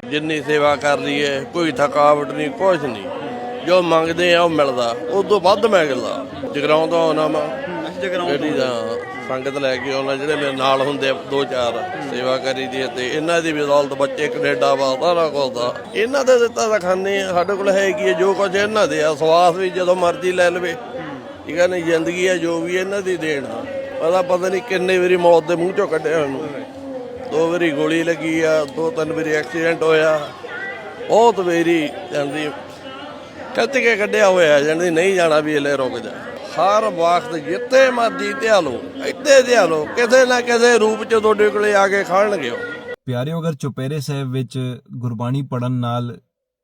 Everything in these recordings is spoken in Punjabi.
ਜਿੰਨੀ ਸੇਵਾ ਕਰ ਲਈ ਹੈ ਕੋਈ ਥਕਾਵਟ ਨਹੀਂ ਕੁਝ ਨਹੀਂ। ਜੋ ਮੰਗਦੇ ਆ ਉਹ ਮਿਲਦਾ। ਉਸ ਤੋਂ ਵੱਧ ਮਿਲਦਾ ਜਗਰਾਉਂ ਤੋਂ ਆਉਣਾ ਵਾ ਜਿਹੜੀ ਦਾ ਸੰਗਤ ਲੈ ਕੇ ਆਉਣਾ ਜਿਹੜੇ ਮੇਰੇ ਨਾਲ ਹੁੰਦੇ ਆ ਦੋ ਚਾਰ ਸੇਵਾ ਕਰੀ ਦੀ ਹੈ ਤੇ ਇਹਨਾਂ ਦੀ ਬਦੌਲਤ ਬੱਚੇ ਕੈਨੇਡਾ ਵਾ ਸਾਰਾ ਕੁਝ ਦਾ। ਇਹਨਾਂ ਦੇ ਦਿੱਤਾ ਤਾਂ ਖਾਂਦੇ ਆ। ਸਾਡੇ ਕੋਲ ਹੈ ਕੀ ਜੋ ਕੁਝ ਇਹਨਾਂ ਦੇ ਆ। ਸਵਾਸ ਵੀ ਜਦੋਂ ਮਰਜ਼ੀ ਲੈ ਲਵੇ। ਠੀਕ ਹੈ ਨਹੀਂ? ਜ਼ਿੰਦਗੀ ਹੈ ਜੋ ਵੀ ਇਹਨਾਂ ਦੀ ਦੇਣ ਪਤਾ ਪਤਾ ਨਹੀਂ ਕਿੰਨੇ ਵਾਰੀ ਮੌਤ ਦੇ ਮੂੰਹ ਚੋਂ ਕੱਢਿਆ ਉਹਨੂੰ। ਦੋ ਵਾਰੀ ਗੋਲੀ ਲੱਗੀ ਆ, ਦੋ ਤਿੰਨ ਵਾਰੀ ਐਕਸੀਡੈਂਟ ਹੋਇਆ। ਬਹੁਤ ਵਾਰੀ ਜਾਂਦੀ ਕੱਤ ਕੇ ਕੱਢਿਆ ਹੋਇਆ ਜਾਂਦੀ ਨਹੀਂ ਜਾਣਾ ਵੀ ਇਹਲੇ ਰੁਕ ਜਾ। ਹਰ ਵਕਤ ਜਿੱਥੇ ਮਰਜ਼ੀ ਧਿਆ ਲੋ ਇੱਥੇ ਧਿਆ ਲੋ ਕਿਸੇ ਨਾ ਕਿਸੇ ਰੂਪ ਚ ਤੁਹਾਡੇ ਕੋਲੇ ਆ ਕੇ ਖਾਣਗੇ ਪਿਆਰਿਓ, ਅਗਰ ਚੁਪੇਰੇ ਸਾਹਿਬ ਵਿੱਚ ਗੁਰਬਾਣੀ ਪੜਨ ਨਾਲ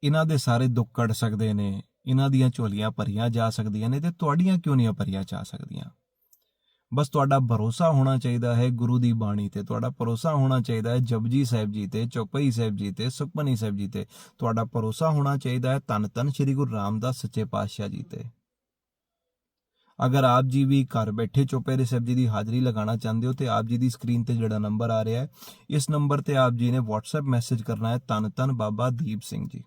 ਇਹਨਾਂ ਦੇ ਸਾਰੇ ਦੁੱਖ ਕੱਢ ਸਕਦੇ ਨੇ, ਇਹਨਾਂ ਦੀਆਂ ਝੋਲੀਆਂ ਭਰੀਆਂ ਜਾ ਸਕਦੀਆਂ ਨੇ, ਤੇ ਤੁਹਾਡੀਆਂ ਕਿਉਂ ਨਹੀਂ ਭਰੀਆਂ ਜਾ ਸਕਦੀਆਂ? ਬਸ ਤੁਹਾਡਾ ਭਰੋਸਾ ਹੋਣਾ ਚਾਹੀਦਾ ਹੈ ਗੁਰੂ ਦੀ ਬਾਣੀ ਤੇ, ਤੁਹਾਡਾ ਭਰੋਸਾ ਹੋਣਾ ਚਾਹੀਦਾ ਹੈ ਜਪਜੀ ਸਾਹਿਬ ਜੀ ਤੇ, ਚੌਪਈ ਸਾਹਿਬ ਜੀ ਤੇ, ਸੁਖਮਨੀ ਸਾਹਿਬ ਜੀ ਤੇ। ਤੁਹਾਡਾ ਭਰੋਸਾ ਹੋਣਾ ਚਾਹੀਦਾ ਹੈ ਧੰਨ ਧੰਨ ਸ੍ਰੀ ਗੁਰੂ ਰਾਮਦਾਸ ਸੱਚੇ ਪਾਤਸ਼ਾਹ ਜੀ ਤੇ। ਅਗਰ ਆਪ ਜੀ ਵੀ ਘਰ ਬੈਠੇ ਚੌਪੇਰੇ ਸਾਹਿਬ ਜੀ ਦੀ ਹਾਜ਼ਰੀ ਲਗਾਉਣਾ ਚਾਹੁੰਦੇ ਹੋ ਤੇ ਆਪ ਜੀ ਦੀ ਸਕਰੀਨ ਤੇ ਜਿਹੜਾ ਨੰਬਰ ਆ ਰਿਹਾ ਹੈ, ਇਸ ਨੰਬਰ ਤੇ ਆਪ ਜੀ ਨੇ WhatsApp ਮੈਸੇਜ ਕਰਨਾ ਹੈ ਧੰਨ ਧੰਨ ਬਾਬਾ ਦੀਪ ਸਿੰਘ ਜੀ।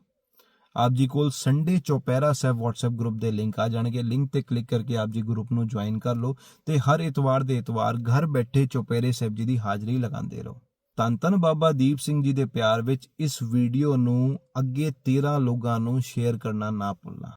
ਆਪ ਜੀ ਕੋਲ Sunday Chaupehra Sahib WhatsApp group ਦੇ ਲਿੰਕ ਆ ਜਾਣਗੇ। ਲਿੰਕ ਤੇ ਕਲਿੱਕ ਕਰਕੇ ਆਪ ਜੀ ਗਰੁੱਪ ਨੂੰ ਜੁਆਇਨ ਕਰ ਲਓ ਤੇ ਹਰ ਇਤਵਾਰ ਦੇ ਇਤਵਾਰ ਘਰ ਬੈਠੇ ਚੌਪਹਿਰੇ ਸਾਹਿਬ ਜੀ ਦੀ ਹਾਜ਼ਰੀ ਲਗਾਉਂਦੇ ਰਹੋ। ਧੰਨ ਧੰਨ ਬਾਬਾ ਦੀਪ ਸਿੰਘ ਜੀ ਦੇ ਪਿਆਰ ਵਿੱਚ ਇਸ ਵੀਡੀਓ ਨੂੰ ਅੱਗੇ 13 ਲੋਕਾਂ ਨੂੰ ਸ਼ੇਅਰ ਕਰਨਾ ਨਾ ਭੁੱਲਣਾ।